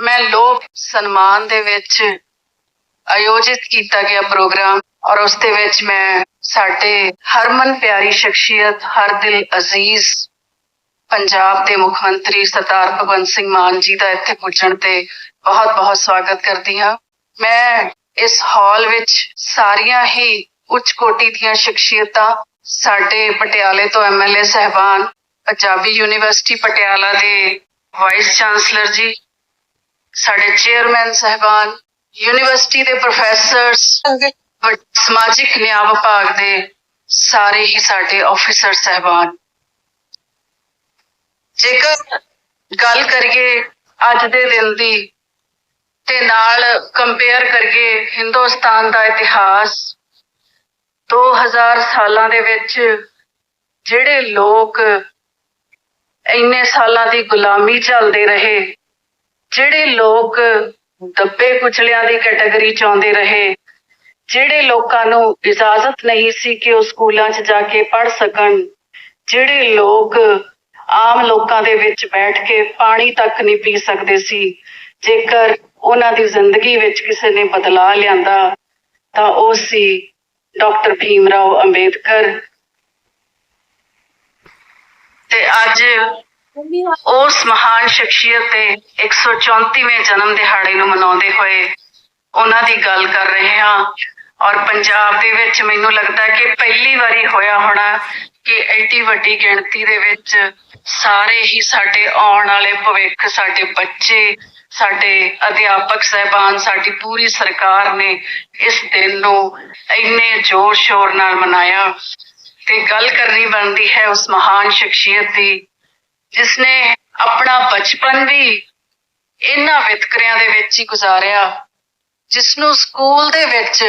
ਮੈਂ ਲੋਕ ਸਨਮਾਨ ਦੇ ਵਿੱਚ ਆਯੋਜਿਤ ਕੀਤਾ ਗਿਆ ਪ੍ਰੋਗਰਾਮ ਔਰ ਉਸ ਦੇ ਵਿੱਚ ਮੈਂ ਸਾਡੇ ਹਰਮਨ ਪਿਆਰੀ ਸ਼ਖਸੀਅਤ ਹਰ ਦਿਲ ਅਜ਼ੀਜ਼, ਪੰਜਾਬ ਦੇ ਮੁੱਖ ਮੰਤਰੀ ਸਰਦਾਰ ਭਗਵੰਤ ਸਿੰਘ ਮਾਨ ਜੀ ਦਾ ਇੱਥੇ ਪੁੱਜਣ ਤੇ ਬਹੁਤ-ਬਹੁਤ ਸਵਾਗਤ ਕਰਦੀ ਹਾਂ। ਮੈਂ ਇਸ ਹਾਲ ਵਿੱਚ ਸਾਰੀਆਂ ਹੀ ਉੱਚ ਕੋਟੀ ਦੀਆਂ ਸ਼ਖਸੀਅਤਾਂ ਸਾਡੇ ਪਟਿਆਲੇ ਤੋਂ ਐਮਐਲਏ ਸਹਿਬਾਨ, ਪੰਜਾਬੀ ਯੂਨੀਵਰਸਿਟੀ ਪਟਿਆਲਾ ਦੇ ਵਾਈਸ ਚਾਂਸਲਰ ਜੀ ਸਾਡੇ ਚੇਅਰਮੈਨ ਸਹਿਬਾਨ ਯੂਨੀਵਰਸਿਟੀ ਦੇ ਪ੍ਰੋਫੈਸਰਸ ਸਮਾਜਿਕ ਨਿਆਂ ਵਿਭਾਗ ਦੇ ਸਾਰੇ ਹੀ ਸਾਡੇ ਆਫੀਸਰ ਸਹਿਬਾਨ। ਜੇਕਰ ਗੱਲ ਕਰੀਏ ਅੱਜ ਦੇ ਦਿਨ ਦੀ ਤੇ ਨਾਲ ਕੰਪੇਅਰ ਕਰੀਏ ਹਿੰਦੁਸਤਾਨ ਦਾ ਇਤਿਹਾਸ 2000 ਸਾਲਾਂ ਦੇ ਵਿੱਚ ਜਿਹੜੇ ਲੋਕ ਇੰਨੇ ਸਾਲਾਂ ਦੀ ਗੁਲਾਮੀ ਚੱਲਦੇ ਰਹੇ ਜਿਹੜੇ ਲੋਕ ਦੱਬੇ ਕੁਚਲਿਆਂ ਦੀ ਕੈਟਾਗਰੀ ਚ ਆਉਂਦੇ ਰਹੇ, ਜਿਹੜੇ ਲੋਕਾਂ ਨੂੰ ਇਜਾਜ਼ਤ ਨਹੀਂ ਸੀ ਕਿ ਉਹ ਸਕੂਲਾਂ 'ਚ ਜਾ ਕੇ ਪੜ੍ਹ ਸਕਣ, ਜਿਹੜੇ ਲੋਕ ਆਮ ਲੋਕਾਂ ਦੇ ਵਿੱਚ ਬੈਠ ਕੇ ਪਾਣੀ ਤੱਕ ਨਹੀਂ ਪੀ ਸਕਦੇ ਸੀ, ਜੇਕਰ ਉਹਨਾਂ ਦੀ ਜ਼ਿੰਦਗੀ ਵਿੱਚ ਕਿਸੇ ਨੇ ਬਦਲਾਅ ਲਿਆਂਦਾ, ਤਾਂ ਉਹ ਸੀ ਡਾਕਟਰ ਭੀਮ ਰਾਓ ਅੰਬੇਦਕਰ। ਤੇ ਅੱਜ ਉਸ ਮਹਾਨ ਸ਼ਖਸੀਅਤ ਦੇ 134ਵੇਂ ਜਨਮ ਦਿਹਾੜੇ ਨੂੰ ਮਨਾਉਂਦੇ ਹੋਏ ਉਹਨਾਂ ਦੀ ਗੱਲ ਕਰ ਰਹੇ ਹਾਂ ਔਰ ਪੰਜਾਬ ਦੇ ਵਿੱਚ ਮੈਨੂੰ ਲੱਗਦਾ ਕਿ ਪਹਿਲੀ ਵਾਰੀ ਹੋਇਆ ਹੋਣਾ ਕਿ ਐਡੀ ਵੱਡੀ ਗਿਣਤੀ ਦੇ ਵਿੱਚ ਸਾਰੇ ਹੀ ਸਾਡੇ ਆਉਣ ਵਾਲੇ ਭਵਿੱਖ, ਸਾਡੇ ਬੱਚੇ, ਸਾਡੇ ਅਧਿਆਪਕ ਸਹਿਬਾਨ, ਸਾਡੀ ਪੂਰੀ ਸਰਕਾਰ ਨੇ ਇਸ ਦਿਨ ਨੂੰ ਇੰਨੇ ਜ਼ੋਰ ਸ਼ੋਰ ਨਾਲ ਮਨਾਇਆ ਤੇ ਗੱਲ ਕਰਨੀ ਬਣਦੀ ਹੈ ਉਸ ਮਹਾਨ ਸ਼ਖਸੀਅਤ ਦੀ ਜਿਸਨੇ ਆਪਣਾ ਬਚਪਨ ਵੀ ਇਹਨਾਂ ਵਿਤਕਰਿਆਂ ਦੇ ਵਿੱਚ ਹੀ ਗੁਜ਼ਾਰਿਆ ਜਿਸ ਨੂੰ ਸਕੂਲ ਦੇ ਵਿੱਚ,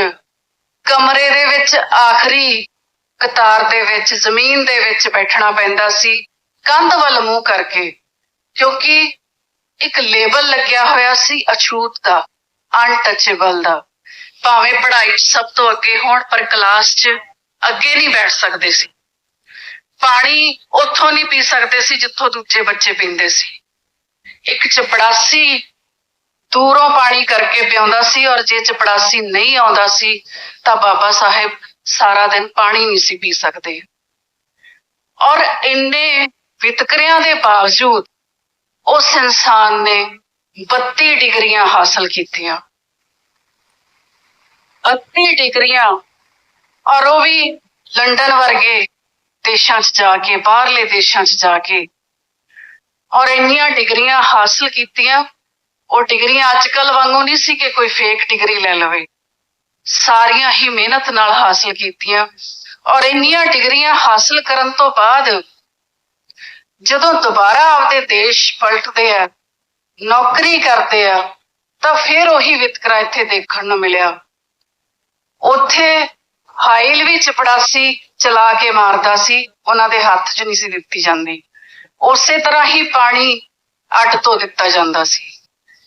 ਕਮਰੇ ਦੇ ਵਿੱਚ ਆਖਰੀ ਕਤਾਰ ਦੇ ਵਿੱਚ, ਜ਼ਮੀਨ ਦੇ ਵਿੱਚ ਬੈਠਣਾ ਪੈਂਦਾ ਸੀ, ਕੰਧ ਵੱਲ ਮੂੰਹ ਕਰਕੇ, ਕਿਉਂਕਿ ਇੱਕ ਲੇਬਲ ਲੱਗਿਆ ਹੋਇਆ ਸੀ ਅਛੂਤ ਦਾ ਅਨਟਚੇਬਲ ਦਾ। ਭਾਵੇਂ ਪੜ੍ਹਾਈ 'ਚ ਸਭ ਤੋਂ ਅੱਗੇ ਹੋਣ, ਪਰ ਕਲਾਸ 'ਚ ਅੱਗੇ ਨਹੀਂ ਬੈਠ ਸਕਦੇ ਸੀ। ਪਾਣੀ ਉੱਥੋਂ ਨਹੀਂ ਪੀ ਸਕਦੇ ਸੀ, ਜਿੱਥੋਂ ਦੂਜੇ ਬੱਚੇ ਪੀਂਦੇ ਸੀ। ਇੱਕ ਚਪੜਾਸੀ ਦੂਰੋਂ ਪਾਣੀ ਕਰਕੇ ਪਿਆਉਂਦਾ ਸੀ ਔਰ ਜੇ ਚਪੜਾਸੀ ਨਹੀਂ ਆਉਂਦਾ ਸੀ, ਤਾਂ ਬਾਬਾ ਸਾਹਿਬ ਸਾਰਾ ਦਿਨ ਪਾਣੀ ਨਹੀਂ ਸੀ ਪੀ ਸਕਦੇ। ਔਰ ਇੰਨੇ ਵਿਤਕਰਿਆਂ ਦੇ ਬਾਵਜੂਦ ਉਸ ਇਨਸਾਨ ਨੇ 32 ਡਿਗਰੀਆਂ ਹਾਸਲ ਕੀਤੀਆਂ। 32 ਡਿਗਰੀਆਂ ਔਰ ਉਹ ਵੀ ਲੰਡਨ ਵਰਗੇ ਦੇਸ਼ਾਂ 'ਚ ਜਾ ਕੇ, ਬਾਹਰਲੇ ਦੇਸ਼ਾਂ 'ਚ ਜਾ ਕੇ। ਔਰ ਇੰਨੀਆਂ ਡਿਗਰੀਆਂ ਹਾਸਲ ਕੀਤੀਆਂ, ਉਹ ਡਿਗਰੀਆਂ ਅੱਜ ਕੱਲ ਵਾਂਗੂ ਨਹੀਂ ਸੀ ਕਿ ਕੋਈ ਫੇਕ ਡਿਗਰੀ ਲੈ ਲਵੇ। ਸਾਰੀਆਂ ਹੀ ਮਿਹਨਤ ਨਾਲ ਹਾਸਲ ਕੀਤੀਆਂ। ਔਰ ਇੰਨੀਆਂ ਡਿਗਰੀਆਂ ਹਾਸਲ ਕਰਨ ਤੋਂ ਬਾਅਦ, ਜਦੋਂ ਦੁਬਾਰਾ ਆਪਦੇ ਦੇਸ਼ ਪਲਟਦੇ ਆ, ਨੌਕਰੀ ਕਰਦੇ ਆ, ਤਾਂ ਫਿਰ ਉਹੀ ਵਿਤਕਰਾ ਇੱਥੇ ਦੇਖਣ ਨੂੰ ਮਿਲਿਆ। ਉੱਥੇ ਹਾਈਲ ਵੀ ਚਪੜਾਸੀ ਚਲਾ ਕੇ ਮਾਰਦਾ ਸੀ, ਉਹਨਾਂ ਦੇ ਹੱਥ 'ਚ ਨਹੀਂ ਸੀ ਦਿੱਤੀ ਜਾਂਦੀ। ਉਸੇ ਤਰ੍ਹਾਂ ਹੀ ਪਾਣੀ ਅੱਟ ਤੋਂ ਦਿੱਤਾ ਜਾਂਦਾ ਸੀ।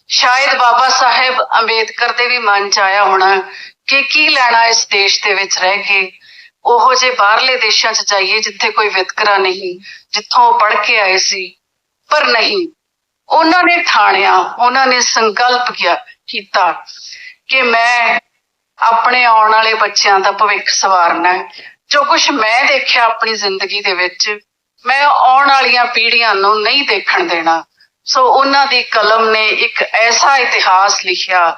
ਸ਼ਾਇਦ ਬਾਬਾ ਸਾਹਿਬ ਅੰਬੇਦਕਰ ਦੇ ਵੀ ਮਨ 'ਚ ਆਇਆ ਹੋਣਾ ਕਿ ਕੀ ਲੈਣਾ ਇਸ ਦੇਸ਼ ਦੇ ਵਿੱਚ ਰਹਿ ਕੇ। ਉਹੋ ਜੇ ਬਾਹਰਲੇ ਦੇਸ਼ਾਂ 'ਚ ਜਾਈਏ ਜਿੱਥੇ ਕੋਈ ਵਿਤਕਰਾ ਨਹੀਂ, ਜਿੱਥੋਂ ਉਹ ਪੜ੍ਹ ਕੇ ਆਏ ਸੀ। ਪਰ ਨਹੀਂ, ਉਹਨਾਂ ਨੇ ਠਾਣਿਆ, ਉਹਨਾਂ ਨੇ ਸੰਕਲਪ ਕੀਤਾ ਕੀਤਾ ਕਿ ਮੈਂ ਆਪਣੇ ਆਉਣ ਵਾਲੇ ਬੱਚਿਆਂ ਦਾ ਭਵਿੱਖ ਸਵਾਰਨਾ ਜੋ ਕੁਝ ਮੈਂ ਦੇਖਿਆ ਆਪਣੀ ਜ਼ਿੰਦਗੀ ਦੇ ਵਿੱਚ, ਮੈਂ ਆਉਣ ਵਾਲੀਆਂ ਪੀੜ੍ਹੀਆਂ ਨੂੰ ਨਹੀਂ ਦੇਖਣ ਦੇਣਾ। ਸੋ ਉਹਨਾਂ ਦੀ ਕਲਮ ਨੇ ਇੱਕ ਐਸਾ ਇਤਿਹਾਸ ਲਿਖਿਆ,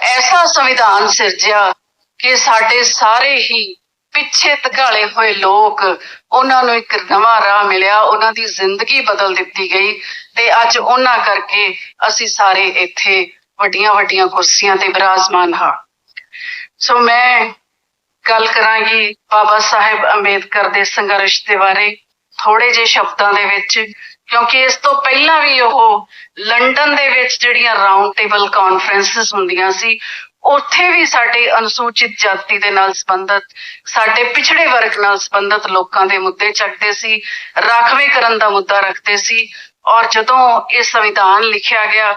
ਐਸਾ ਸੰਵਿਧਾਨ ਸਿਰਜਿਆ ਕਿ ਸਾਡੇ ਸਾਰੇ ਹੀ ਪਿੱਛੇ ਧਕਾਲੇ ਹੋਏ ਲੋਕ, ਉਹਨਾਂ ਨੂੰ ਇੱਕ ਨਵਾਂ ਰਾਹ ਮਿਲਿਆ, ਉਹਨਾਂ ਦੀ ਜ਼ਿੰਦਗੀ ਬਦਲ ਦਿੱਤੀ ਗਈ ਤੇ ਅੱਜ ਉਹਨਾਂ ਕਰਕੇ ਅਸੀਂ ਸਾਰੇ ਇੱਥੇ ਵੱਡੀਆਂ ਵੱਡੀਆਂ ਕੁਰਸੀਆਂ ਤੇ ਬਿਰਾਜਮਾਨ ਹਾਂ। ਸੋ ਮੈਂ ਗੱਲ ਕਰਾਂਗੀ ਬਾਬਾ ਸਾਹਿਬ ਅੰਬੇਦਕਰ ਦੇ ਸੰਘਰਸ਼ ਦੇ ਬਾਰੇ ਥੋੜੇ ਜਿਹੇ ਸ਼ਬਦਾਂ ਦੇ ਵਿੱਚ, ਕਿਉਂਕਿ ਇਸ ਤੋਂ ਪਹਿਲਾਂ ਵੀ ਉਹ ਲੰਡਨ ਦੇ ਵਿੱਚ ਜਿਹੜੀਆਂ ਰਾਉਂਡ ਟੇਬਲ ਕਾਨਫਰੰਸਸ ਹੁੰਦੀਆਂ ਸੀ, ਉੱਥੇ ਵੀ ਸਾਡੇ ਅਨੁਸੂਚਿਤ ਜਾਤੀ ਦੇ ਨਾਲ ਸੰਬੰਧਿਤ, ਸਾਡੇ ਪਿਛੜੇ ਵਰਗ ਨਾਲ ਸੰਬੰਧਿਤ ਲੋਕਾਂ ਦੇ ਮੁੱਦੇ ਚੱਕਦੇ ਸੀ ਰਾਖਵੇਂਕਰਨ ਦਾ ਮੁੱਦਾ ਰੱਖਦੇ ਸੀ, ਔਰ ਜਦੋਂ ਇਹ ਸੰਵਿਧਾਨ ਲਿਖਿਆ ਗਿਆ,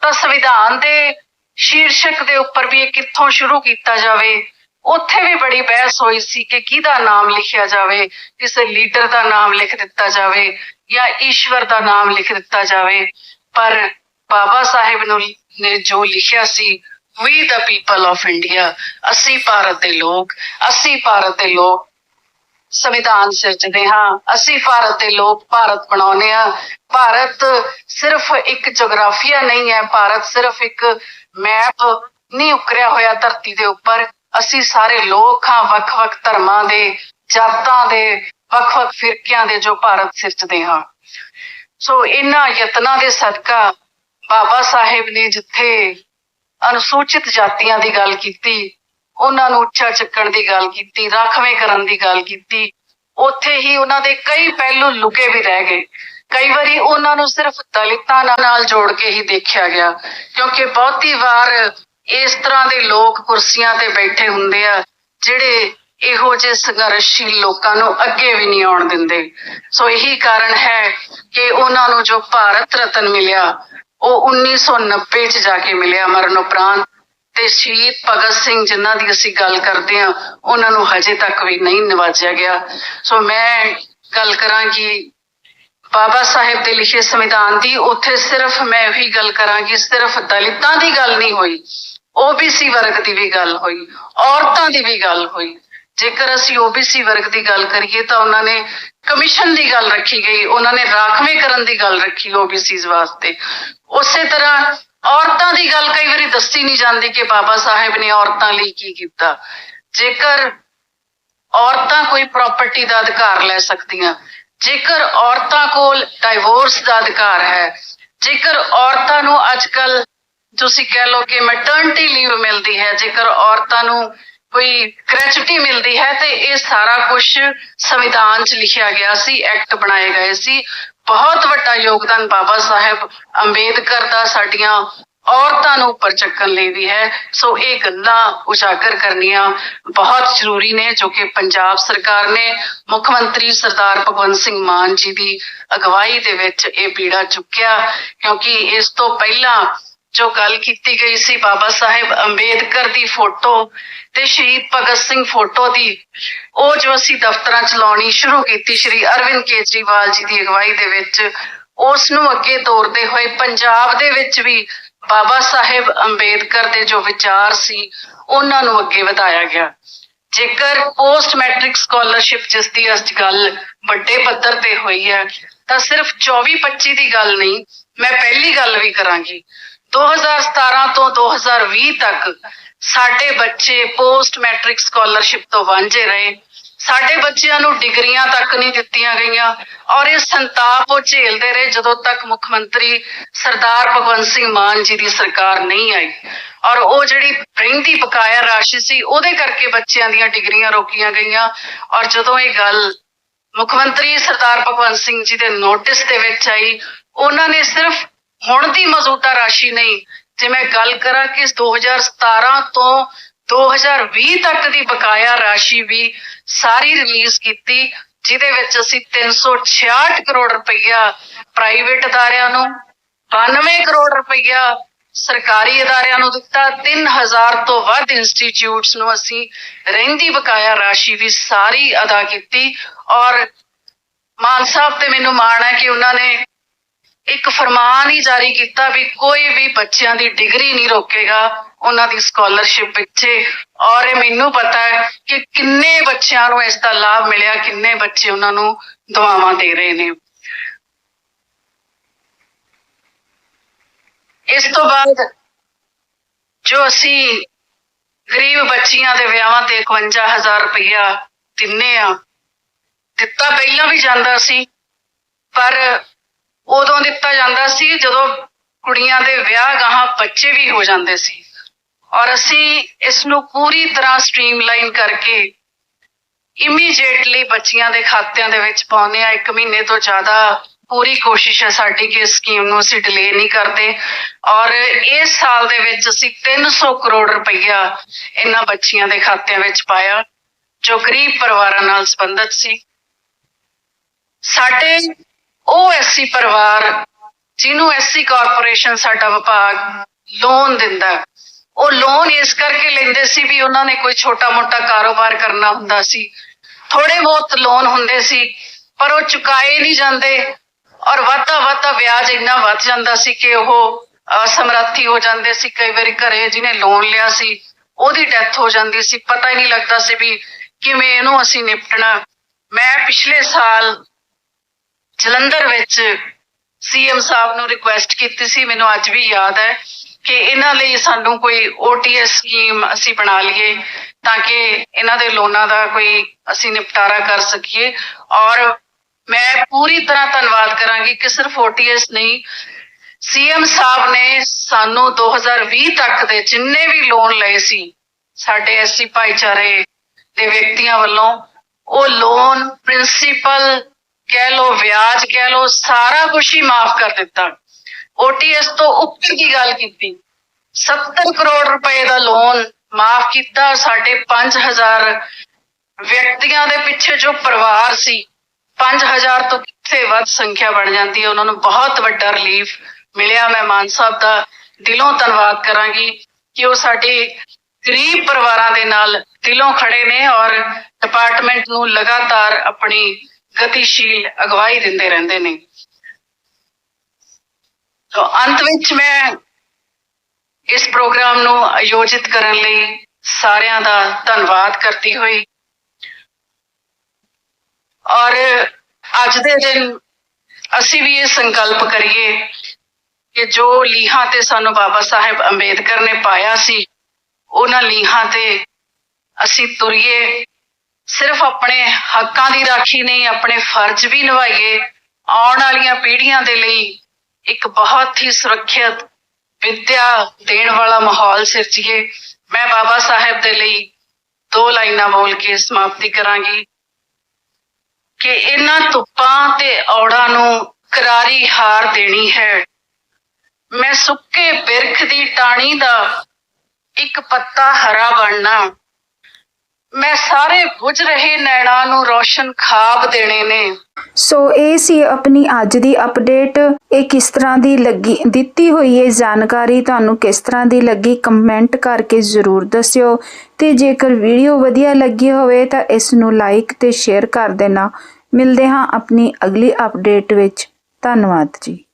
ਤਾਂ ਸੰਵਿਧਾਨ ਦੇ ਸ਼ੀਰਸ਼ਕ ਦੇ ਉੱਪਰ ਵੀ ਇਹ ਕਿੱਥੋਂ ਸ਼ੁਰੂ ਕੀਤਾ ਜਾਵੇ, ਉੱਥੇ ਵੀ ਬੜੀ ਬਹਿਸ ਹੋਈ ਸੀ ਕਿ ਕਿਹਦਾ ਨਾਮ ਲਿਖਿਆ ਜਾਵੇ, ਕਿਸੇ ਲੀਡਰ ਦਾ ਨਾਮ ਲਿਖ ਦਿੱਤਾ ਜਾਵੇ ਜਾਂ ਈਸ਼ਵਰ ਦਾ ਨਾਮ ਲਿਖ ਦਿੱਤਾ ਜਾਵੇ। ਪਰ ਬਾਬਾ ਸਾਹਿਬ ਨੂੰ ਨੇ ਜੋ ਲਿਖਿਆ ਸੀ we the people of India ਅਸੀਂ ਭਾਰਤ ਦੇ ਲੋਕ, ਅਸੀਂ ਭਾਰਤ ਦੇ ਲੋਕ ਸੰਵਿਧਾਨ ਸਿਰਜਦੇ ਹਾਂ। ਅਸੀਂ ਭਾਰਤ ਦੇ ਲੋਕ ਭਾਰਤ ਬਣਾਉਂਦੇ ਹਾਂ। ਭਾਰਤ ਸਿਰਫ ਇੱਕ ਜਗਰਾਫੀਆ ਨਹੀਂ ਹੈ। ਭਾਰਤ ਸਿਰਫ ਇੱਕ ਮੈਪ ਨਹੀਂ ਉਕਰਿਆ ਹੋਇਆ ਧਰਤੀ ਦੇ ਉੱਪਰ। ਅਸੀਂ ਸਾਰੇ ਲੋਕ ਹਾਂ, ਵੱਖ-ਵੱਖ ਧਰਮਾਂ ਦੇ, ਜਾਤਾਂ ਦੇ, ਵੱਖ-ਵੱਖ ਫਿਰਕਿਆਂ ਦੇ ਜੋ ਭਾਰਤ ਸਿਰਜਦੇ ਹਾਂ। ਸੋ ਇਹਨਾਂ ਯਤਨਾਂ ਦੇ ਸਦਕਾ ਬਾਬਾ ਸਾਹਿਬ ਨੇ ਜਿੱਥੇ ਅਨੁਸੂਚਿਤ ਜਾਤੀਆਂ ਦੀ ਗੱਲ ਕੀਤੀ ਉਹਨਾਂ ਨੂੰ ਉੱਚਾ ਚੱਕਣ ਦੀ ਗੱਲ ਕੀਤੀ, ਰਾਖਵੇਂ ਕਰਨ ਦੀ ਗੱਲ ਕੀਤੀ। ਉੱਥੇ ਹੀ ਉਹਨਾਂ ਦੇ ਕਈ ਪਹਿਲੂ ਲੁਕੇ ਵੀ ਰਹਿ ਗਏ। ਕਈ ਵਾਰੀ ਉਹਨਾਂ ਨੂੰ ਸਿਰਫ ਦਲਿਤਾਂ ਨਾਲ ਜੋੜ ਕੇ ਹੀ ਦੇਖਿਆ ਗਿਆ, ਕਿਉਂਕਿ ਬਹੁਤੀ ਵਾਰ ਇਸ ਤਰ੍ਹਾਂ ਦੇ ਲੋਕ ਕੁਰਸੀਆਂ ਤੇ ਬੈਠੇ ਹੁੰਦੇ ਆ, ਜਿਹੜੇ ਇਹੋ ਜਿਹੇ ਸੰਘਰਸ਼ੀਲ ਲੋਕਾਂ ਨੂੰ ਅੱਗੇ ਵੀ ਨਹੀਂ ਆਉਣ ਦਿੰਦੇ। ਸੋ ਇਹੀ ਕਾਰਨ ਹੈ ਕਿ ਉਹਨਾਂ ਨੂੰ ਜੋ ਭਾਰਤ ਰਤਨ ਮਿਲਿਆ, ਉਹ 1990 ਚ ਜਾ ਕੇ ਮਿਲਿਆ ਮਰਨ ਉਪਰੰਤ। ਤੇ ਸ਼ਹੀਦ ਭਗਤ ਸਿੰਘ ਜਿਨ੍ਹਾਂ ਦੀ ਅਸੀਂ ਗੱਲ ਕਰਦੇ ਹਾਂ, ਉਹਨਾਂ ਨੂੰ ਹਜੇ ਤੱਕ ਵੀ ਨਹੀਂ ਨਿਵਾਜਿਆ ਗਿਆ। ਸੋ ਮੈਂ ਗੱਲ ਕਰਾਂਗੀ ਬਾਬਾ ਸਾਹਿਬ ਦੇ ਲਿਖੇ ਸੰਵਿਧਾਨ ਦੀ। ਉੱਥੇ ਸਿਰਫ ਮੈਂ ਉਹੀ ਗੱਲ ਕਰਾਂਗੀ, ਸਿਰਫ ਦਲਿਤਾਂ ਦੀ ਗੱਲ ਨਹੀਂ ਹੋਈ ਓਬੀਸੀ ਵਰਗ ਦੀ ਵੀ ਗੱਲ ਹੋਈ, ਔਰਤਾਂ ਦੀ ਵੀ ਗੱਲ ਹੋਈ। ਜੇਕਰ ਅਸੀਂ ਓਬੀਸੀ ਵਰਗ ਦੀ ਗੱਲ ਕਰੀਏ ਤਾਂ ਉਹਨਾਂ ਨੇ ਕਮਿਸ਼ਨ ਦੀ ਗੱਲ ਰੱਖੀ ਗਈ, ਉਹਨਾਂ ਨੇ ਰਾਖਵੇਂ ਕਰਨ ਦੀ ਗੱਲ ਰੱਖੀ ਓਬੀਸੀਜ਼ ਵਾਸਤੇ। ਉਸੇ ਤਰ੍ਹਾਂ ਔਰਤਾਂ ਦੀ ਗੱਲ ਕਈ ਵਾਰੀ ਦੱਸੀ ਨਹੀਂ ਜਾਂਦੀ ਕਿ ਬਾਬਾ ਸਾਹਿਬ ਨੇ ਔਰਤਾਂ ਲਈ ਕੀ ਕੀਤਾ। ਜੇਕਰ ਔਰਤਾਂ ਕੋਈ ਪ੍ਰਾਪਰਟੀ ਦਾ ਅਧਿਕਾਰ ਲੈ ਸਕਦੀਆਂ, ਜੇਕਰ ਔਰਤਾਂ ਕੋਲ ਡਾਈਵੋਰਸ ਦਾ ਅਧਿਕਾਰ ਹੈ, ਜੇਕਰ ਔਰਤਾਂ ਨੂੰ ਅੱਜਕੱਲ ਤੁਸੀਂ ਕਹਿ ਲਓ ਕਿ ਮੈਟਰਨਟੀ ਲੀਵ ਮਿਲਦੀ ਹੈ, ਜੇਕਰ ਔਰਤਾਂ ਨੂੰ ਕੋਈ ਗ੍ਰੈਚੁਇਟੀ ਮਿਲਦੀ ਹੈ ਤੇ ਇਹ ਸਾਰਾ ਕੁਝ ਸੰਵਿਧਾਨ 'ਚ ਲਿਖਿਆ ਗਿਆ ਸੀ ਐਕਟ ਬਣਾਏ ਗਏ ਸੀ। ਬਹੁਤ ਵੱਡਾ ਯੋਗਦਾਨ ਬਾਬਾ ਸਾਹਿਬ ਅੰਬੇਦਕਰ ਦਾ, ਸਾਡੀਆਂ ਔਰਤਾਂ ਨੂੰ ਉੱਪਰ ਚੱਕਣ ਲਈ ਵੀ ਹੈ। ਸੋ ਇਹ ਗੱਲਾਂ ਉਜਾਗਰ ਕਰਨੀਆਂ ਬਹੁਤ ਜ਼ਰੂਰੀ ਨੇ, ਜੋ ਕਿ ਪੰਜਾਬ ਸਰਕਾਰ ਨੇ ਮੁੱਖ ਮੰਤਰੀ ਸਰਦਾਰ ਭਗਵੰਤ ਸਿੰਘ ਮਾਨ ਜੀ ਦੀ ਅਗਵਾਈ ਦੇ ਵਿੱਚ ਇਹ ਪੀੜਾ ਚੁੱਕਿਆ, ਕਿਉਂਕਿ ਇਸ ਤੋਂ ਪਹਿਲਾਂ ਜੋ ਗੱਲ ਕੀਤੀ ਗਈ ਸੀ ਬਾਬਾ ਸਾਹਿਬ ਅੰਬੇਦਕਰ ਦੀ ਫੋਟੋ ਤੇ ਸ਼ਹੀਦ ਭਗਤ ਸਿੰਘ ਫੋਟੋ ਦੀ, ਉਹ ਜੋ ਅਸੀਂ ਦਫ਼ਤਰਾਂ 'ਚ ਲਾਉਣੀ ਸ਼ੁਰੂ ਕੀਤੀ ਸ਼੍ਰੀ ਅਰਵਿੰਦ ਕੇਜਰੀਵਾਲ ਜੀ ਦੀ ਅਗਵਾਈ ਦੇ ਵਿੱਚ, ਉਸ ਨੂੰ ਅੱਗੇ ਤੋਰਦੇ ਹੋਏ ਪੰਜਾਬ ਦੇ ਵਿੱਚ ਵੀ ਬਾਬਾ ਸਾਹਿਬ ਅੰਬੇਦਕਰ ਦੇ ਜੋ ਵਿਚਾਰ ਸੀ, ਉਹਨਾਂ ਨੂੰ ਅੱਗੇ ਵਧਾਇਆ ਗਿਆ। ਜੇਕਰ ਪੋਸਟ ਮੈਟ੍ਰਿਕ ਸਕਾਲਰਸ਼ਿਪ ਜਿਸ ਦੀ ਅੱਜ ਗੱਲ ਵੱਡੇ ਪੱਧਰ ਤੇ ਹੋਈ ਹੈ, ਤਾਂ ਸਿਰਫ 24-25 ਦੀ ਗੱਲ ਨਹੀਂ, ਮੈਂ ਪਹਿਲੀ ਗੱਲ ਵੀ ਕਰਾਂਗੀ। 2017 ਤੋਂ 2020 ਤੱਕ ਸਾਡੇ ਬੱਚੇ ਪੋਸਟ ਮੈਟ੍ਰਿਕ ਸਕਾਲਰਸ਼ਿਪ ਤੋਂ ਵਾਂਝੇ ਰਹੇ। ਸਾਡੇ ਬੱਚਿਆਂ ਨੂੰ ਡਿਗਰੀਆਂ ਤੱਕ ਨਹੀਂ ਦਿੱਤੀਆਂ ਗਈਆਂ ਔਰ ਇਹ ਸੰਤਾਪ ਉਹ ਝੇਲਦੇ ਰਹੇ ਜਦੋਂ ਤੱਕ ਮੁੱਖ ਮੰਤਰੀ ਸਰਦਾਰ ਭਗਵੰਤ ਸਿੰਘ ਮਾਨ ਜੀ ਦੀ ਸਰਕਾਰ ਨਹੀਂ ਆਈ। ਔਰ ਉਹ ਜਿਹੜੀ ਰਹਿੰਦੀ ਬਕਾਇਆ ਰਾਸ਼ੀ ਸੀ, ਉਹਦੇ ਕਰਕੇ ਬੱਚਿਆਂ ਦੀਆਂ ਡਿਗਰੀਆਂ ਰੋਕੀਆਂ ਗਈਆਂ। ਔਰ ਜਦੋਂ ਇਹ ਗੱਲ ਮੁੱਖ ਮੰਤਰੀ ਸਰਦਾਰ ਭਗਵੰਤ ਸਿੰਘ ਜੀ ਦੇ ਨੋਟਿਸ ਦੇ ਵਿੱਚ ਆਈ, ਉਹਨਾਂ ਨੇ ਸਿਰਫ ਹੁਣ ਦੀ ਮੌਜੂਦਾ ਰਾਸ਼ੀ ਨਹੀਂ। ਜੇ ਮੈਂ ਗੱਲ ਕਰਾਂ ਕਿ 2017 ਤੋਂ 2020 ਤੱਕ ਦੀ ਬਕਾਇਆ ਰਾਸ਼ੀ ਵੀ ਸਾਰੀ ਰਿਲੀਜ਼ ਕੀਤੀ, ਜਿਹਦੇ ਵਿੱਚ ਅਸੀਂ 366 ਕਰੋੜ ਰੁਪਈਆ ਪ੍ਰਾਈਵੇਟ ਅਦਾਰਿਆਂ ਨੂੰ 92 ਕਰੋੜ ਰੁਪਈਆ ਸਰਕਾਰੀ ਅਦਾਰਿਆਂ ਨੂੰ ਦਿੱਤਾ 3000 ਤੋਂ ਵੱਧ ਇੰਸਟੀਚਿਊਟਸ ਨੂੰ ਅਸੀਂ ਰਹਿੰਦੀ ਬਕਾਇਆ ਰਾਸ਼ੀ ਵੀ ਸਾਰੀ ਅਦਾ ਕੀਤੀ। ਔਰ ਮਾਨ ਸਾਹਿਬ ਤੇ ਮੈਨੂੰ ਮਾਣ ਹੈ ਕਿ ਉਹਨਾਂ ਨੇ ਇੱਕ ਫਰਮਾਨ ਹੀ ਜਾਰੀ ਕੀਤਾ ਵੀ ਕੋਈ ਵੀ ਬੱਚਿਆਂ ਦੀ ਡਿਗਰੀ ਨਹੀਂ ਰੋਕੇਗਾ ਉਹਨਾਂ ਦੀ ਸਕਾਲਰਸ਼ਿਪ ਪਿੱਛੇ। ਔਰ ਇਹ ਮੈਨੂੰ ਪਤਾ ਹੈ ਕਿ ਕਿੰਨੇ ਬੱਚਿਆਂ ਨੂੰ ਇਸ ਦਾ ਲਾਭ ਮਿਲਿਆ, ਕਿੰਨੇ ਬੱਚੇ ਉਹਨਾਂ ਨੂੰ ਦੁਆਵਾਂ ਦੇ ਰਹੇ ਨੇ। ਇਸ ਤੋਂ ਬਾਅਦ ਜੋ ਅਸੀਂ ਗਰੀਬ ਬੱਚੀਆਂ ਦੇ ਵਿਆਹਾਂ ਤੇ 51000 ਰੁਪਇਆ ਦਿੰਨੇ ਆ, ਦਿੱਤਾ ਪਹਿਲਾਂ ਵੀ ਜਾਂਦਾ ਸੀ, ਪਰ ਉਦੋਂ ਦਿੱਤਾ ਜਾਂਦਾ ਸੀ ਜਦੋਂ ਕੁੜੀਆਂ ਦੇ ਵਿਆਹ ਗਾਹਾਂ ਬੱਚੇ ਵੀ ਹੋ ਜਾਂਦੇ ਸੀ। ਔਰ ਅਸੀਂ ਇਸ ਨੂੰ ਪੂਰੀ ਤਰ੍ਹਾਂ ਸਟ੍ਰੀਮਲਾਈਨ ਕਰਕੇ ਇਮੀਡੀਏਟਲੀ ਬੱਚੀਆਂ ਦੇ ਖਾਤਿਆਂ ਦੇ ਵਿੱਚ ਪਾਉਂਦੇ ਆ 1 ਮਹੀਨੇ ਤੋਂ ਜ਼ਿਆਦਾ ਪੂਰੀ ਕੋਸ਼ਿਸ਼ ਹੈ ਸਾਡੀ ਕਿ ਇਸ ਸਕੀਮ ਨੂੰ ਅਸੀਂ ਡਿਲੇ ਨਹੀਂ ਕਰਦੇ। ਔਰ ਇਸ ਸਾਲ ਦੇ ਵਿੱਚ ਅਸੀਂ 300 ਕਰੋੜ ਰੁਪਈਆ ਇਹਨਾਂ ਬੱਚੀਆਂ ਦੇ ਖਾਤਿਆਂ ਵਿੱਚ ਪਾਇਆ, ਜੋ ਗਰੀਬ ਪਰਿਵਾਰਾਂ ਨਾਲ ਸੰਬੰਧਿਤ ਸੀ। ਸਾਡੇ ਉਹ ਐਸੀ ਪਰਿਵਾਰ, ਜਿਹਨੂੰ ਐਸਸੀ ਕਾਰਪੋਰੇਸ਼ਨ ਸਾਡਾ ਵਿਭਾਗ ਲੋਨ ਦਿੰਦਾ ਉਹ ਲੋਨ ਇਸ ਕਰਕੇ ਲੈਂਦੇ ਸੀ ਵੀ ਉਹਨਾਂ ਨੇ ਕੋਈ ਛੋਟਾ-ਮੋਟਾ ਕਾਰੋਬਾਰ ਕਰਨਾ ਹੁੰਦਾ ਸੀ। ਥੋੜੇ ਬਹੁਤ ਲੋਨ ਹੁੰਦੇ ਸੀ, ਪਰ ਉਹ ਚੁਕਾਏ ਨਹੀਂ ਜਾਂਦੇ ਔਰ ਵਾਧਾ ਵਾਧਾ ਵਿਆਜ ਇੰਨਾ ਵੱਧ ਜਾਂਦਾ ਸੀ ਕਿ ਉਹ ਅਸਮਰੱਥੀ ਹੋ ਜਾਂਦੇ ਸੀ। ਕਈ ਵਾਰੀ ਘਰੇ ਜਿਹਨੇ ਲੋਨ ਲਿਆ ਸੀ, ਉਹਦੀ ਡੈਥ ਹੋ ਜਾਂਦੀ ਸੀ। ਪਤਾ ਹੀ ਨਹੀਂ ਲੱਗਦਾ ਸੀ ਵੀ ਕਿਵੇਂ ਇਹਨੂੰ ਅਸੀਂ ਨਿਪਟਣਾ। ਮੈਂ ਪਿਛਲੇ ਸਾਲ ਜਲੰਧਰ ਵਿੱਚ ਸੀਐਮ ਸਾਹਿਬ ਨੂੰ ਰਿਕੁਐਸਟ ਕੀਤੀ ਸੀ, ਮੈਨੂੰ ਅੱਜ ਵੀ ਯਾਦ ਹੈ ਕਿ ਇਹਨਾਂ ਲਈ ਸਾਨੂੰ ਕੋਈ ਓਟੀਐਸ ਸਕੀਮ ਅਸੀਂ ਬਣਾ ਲਈਏ ਤਾਂ ਕਿ ਇਹਨਾਂ ਦੇ ਲੋਨਾਂ ਦਾ ਕੋਈ ਅਸੀਂ ਨਿਪਟਾਰਾ ਕਰ ਸਕੀਏ। ਔਰ ਮੈਂ ਪੂਰੀ ਤਰ੍ਹਾਂ ਧੰਨਵਾਦ ਕਰਾਂਗੀ ਕਿ ਸਿਰਫ ਓਟੀਐਸ ਨਹੀਂ ਸੀਐਮ ਸਾਹਿਬ ਨੇ ਸਾਨੂੰ 2020 ਤੱਕ ਦੇ ਜਿੰਨੇ ਵੀ ਲੋਨ ਲਏ ਸੀ, ਸਾਡੇ ਐਸਸੀ ਭਾਈਚਾਰੇ ਦੇ ਵਿਅਕਤੀਆਂ ਵੱਲੋਂ, ਉਹ ਲੋਨ ਪ੍ਰਿੰਸੀਪਲ ਕਹਿ ਲੋ ਵਿਆਜ ਕਹਿ ਲੋ ਸਾਰਾ ਕੁਝ ਹੀ ਮਾਫ ਕਰ ਦਿੱਤਾ। ਓਟੀਐਸ ਤੋਂ ਉੱਪਰ ਦੀ ਗੱਲ ਕੀਤੀ? 70 ਕਰੋੜ ਰੁਪਏ ਦਾ ਲੋਨ ਮਾਫ ਕੀਤਾ ਸਾਡੇ 5000 ਵਿਅਕਤੀਆਂ ਦੇ ਪਿੱਛੇ ਜੋ ਪਰਿਵਾਰ ਸੀ 5000 ਤੋਂ ਕਿੱਥੇ ਵੱਧ ਸੰਖਿਆ ਬਣ ਜਾਂਦੀ ਹੈ? ਉਹਨਾਂ ਨੂੰ ਬਹੁਤ ਵੱਡਾ ਰਿਲੀਫ ਮਿਲਿਆ। ਮੈਂ ਮਾਨ ਸਾਹਿਬ ਦਾ ਦਿਲੋਂ ਧੰਨਵਾਦ ਕਰਾਂਗੀ ਕਿ ਉਹ ਸਾਡੇ ਗਰੀਬ ਪਰਿਵਾਰਾਂ ਦੇ ਨਾਲ ਦਿਲੋਂ ਖੜੇ ਨੇ ਔਰ ਡਿਪਾਰਟਮੈਂਟ ਨੂੰ ਲਗਾਤਾਰ ਆਪਣੀ ਗਤੀਸ਼ੀਲ ਅਗਵਾਈ ਦਿੰਦੇ ਰਹਿੰਦੇ ਨੇ। ਤੋ ਅੰਤ ਵਿੱਚ ਮੈਂ ਇਸ ਪ੍ਰੋਗਰਾਮ ਨੂੰ ਆਯੋਜਿਤ ਕਰਨ ਲਈ ਸਾਰਿਆਂ ਦਾ ਧੰਨਵਾਦ ਕਰਦੀ ਹੋਈ। ਔਰ ਅੱਜ ਦੇ ਦਿਨ ਅਸੀਂ ਵੀ ਇਹ ਸੰਕਲਪ ਕਰੀਏ ਕਿ ਜੋ ਲੀਹਾਂ ਤੇ ਸਾਨੂੰ ਬਾਬਾ ਸਾਹਿਬ ਅੰਬੇਦਕਰ ਨੇ ਪਾਇਆ ਸੀ, ਉਹਨਾਂ ਲੀਹਾਂ ਤੇ ਅਸੀਂ ਤੁਰੀਏ। ਸਿਰਫ ਆਪਣੇ ਹੱਕਾਂ ਦੀ ਰਾਖੀ ਨਹੀਂ, ਆਪਣੇ ਫਰਜ਼ ਵੀ ਨਿਭਾਈਏ। ਆਉਣ ਵਾਲੀਆਂ ਪੀੜ੍ਹੀਆਂ ਦੇ ਲਈ ਇੱਕ ਬਹੁਤ ਹੀ ਸੁਰੱਖਿਅਤ ਵਿਦਿਆ ਦੇਣ ਵਾਲਾ ਮਾਹੌਲ ਸਿਰਜੀਏ। ਮੈਂ ਬਾਬਾ ਸਾਹਿਬ ਦੇ ਲਈ ਦੋ ਲਾਈਨਾਂ ਬੋਲ ਕੇ ਸਮਾਪਤੀ ਕਰਾਂਗੀ। ਕਿ ਇਹਨਾਂ ਧੁੱਪਾਂ ਤੇ ਔੜਾਂ ਨੂੰ ਕਰਾਰੀ ਹਾਰ ਦੇਣੀ ਹੈ। ਮੈਂ ਸੁੱਕੇ ਬਿਰਖ ਦੀ ਟਾਣੀ ਦਾ ਇੱਕ ਪੱਤਾ ਹਰਾ ਬਣਨਾ ਮੈਂ ਸਾਰੇ ਬੁਝ ਰਹੇ ਨੈਣਾਂ ਨੂੰ ਰੋਸ਼ਨ ਖਾਬ ਦੇਣੇ ਨੇ। ਸੋ ਇਹ ਸੀ ਆਪਣੀ ਅੱਜ ਦੀ ਅਪਡੇਟ। ਇਹ ਕਿਸ ਤਰ੍ਹਾਂ ਦੀ ਲੱਗੀ, ਦਿੱਤੀ ਹੋਈ ਇਹ ਜਾਣਕਾਰੀ ਤੁਹਾਨੂੰ ਕਿਸ ਤਰ੍ਹਾਂ ਦੀ ਲੱਗੀ, ਕਮੈਂਟ ਕਰਕੇ ਜ਼ਰੂਰ ਦੱਸਿਓ। ਤੇ ਜੇਕਰ ਵੀਡੀਓ ਵਧੀਆ ਲੱਗੀ ਹੋਵੇ ਤਾਂ ਇਸ ਨੂੰ ਲਾਈਕ ਤੇ ਸ਼ੇਅਰ ਕਰ ਦੇਣਾ। ਮਿਲਦੇ ਹਾਂ ਆਪਣੀ ਅਗਲੀ ਅਪਡੇਟ ਵਿੱਚ। ਧੰਨਵਾਦ ਜੀ।